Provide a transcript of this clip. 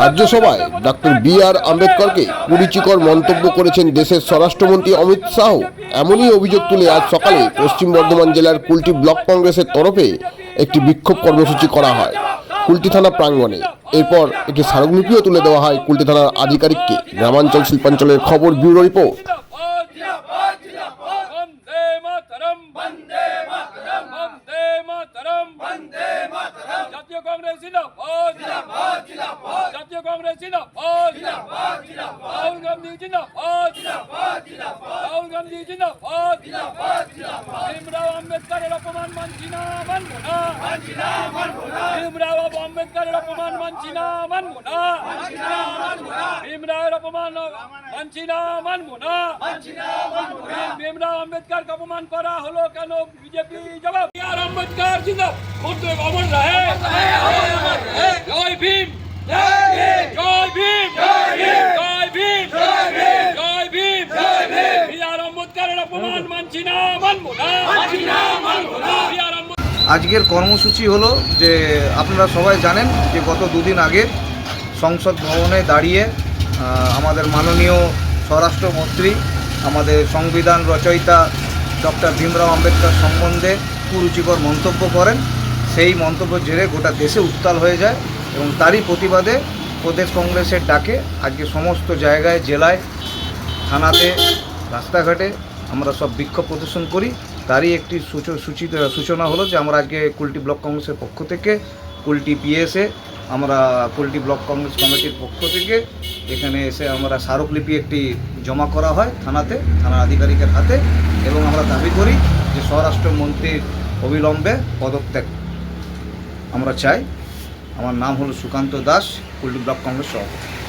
রাজ্যসভায় doctor B আর আম্বেদকরকে কুরুচিকর মন্তব্য করেছেন দেশের স্বরাষ্ট্রমন্ত্রী অমিত শাহ। এমনই অভিযোগ তুলে আজ সকালে পশ্চিম বর্ধমান জেলার কুলটি ব্লক কংগ্রেসের তরফে একটি বিক্ষোভ কর্মসূচি করা হয় কুলটি থানা প্রাঙ্গণে। এরপর একটি স্মারকলিপিও তুলে দেওয়া হয় কুলটি থানার আধিকারিককে। গ্রামাঞ্চল শিল্পাঞ্চলের খবর ব্যুরো রিপোর্ট। জাতীয় কংগ্রেস কংগ্রেস জিন্দাবাদ জিন্দাবাদ জিন্দাবাদ। রাহুল গান্ধী জিন্দাবাদ জিন্দাবাদ জিন্দাবাদ। রাহুল গান্ধী জিন্দাবাদ জিন্দাবাদ জিন্দাবাদ। ভীমরাও আম্বেদকরের অপমান মানছি না মানবো না। মানছি না মানবো না। ভীমরাও আম্বেদকরের অপমান মানছি না মানবো না। মানছি না মানবো না। ভীমরাওয়ের অপমান মানছি না মানবো না। ভীমরাও আম্বেদকর অপমান করা হলো কেন? বিজেপি জবাব। আর আম্বেদকর জিন্দাবাদ। করতে অমর রহে। আজকের কর্মসূচি হলো যে আপনারা সবাই জানেন যে গত দুদিন আগে সংসদ ভবনে দাঁড়িয়ে আমাদের মাননীয় স্বরাষ্ট্রমন্ত্রী, আমাদের সংবিধান রচয়িতা ডক্টর ভীমরাও আম্বেদকর সম্বন্ধে কুরুচিকর মন্তব্য করেন। সেই মন্তব্য জেরে গোটা দেশে উত্তাল হয়ে যায় এবং তারই প্রতিবাদে প্রদেশ কংগ্রেসের ডাকে আজকে সমস্ত জায়গায়, জেলায়, থানাতে, রাস্তাঘাটে আমরা সব বিক্ষোভ প্রদর্শন করি। তারই একটি সূচ- সূচিত সূচনা হলো যে আমরা আজকে কুলটি ব্লক কংগ্রেসের পক্ষ থেকে, কুলটি পিএসএ আমরা কুলটি ব্লক কংগ্রেস কমিটির পক্ষ থেকে এখানে এসে আমরা স্মারকলিপি একটি জমা করা হয় থানাতে থানার আধিকারিকের হাতে এবং আমরা দাবি করি যে স্বরাষ্ট্রমন্ত্রীর অবিলম্বে পদত্যাগ আমরা চাই। আমার নাম হলো সুকান্ত দাস, কুলটি ব্লক কংগ্রেস সভাপতি।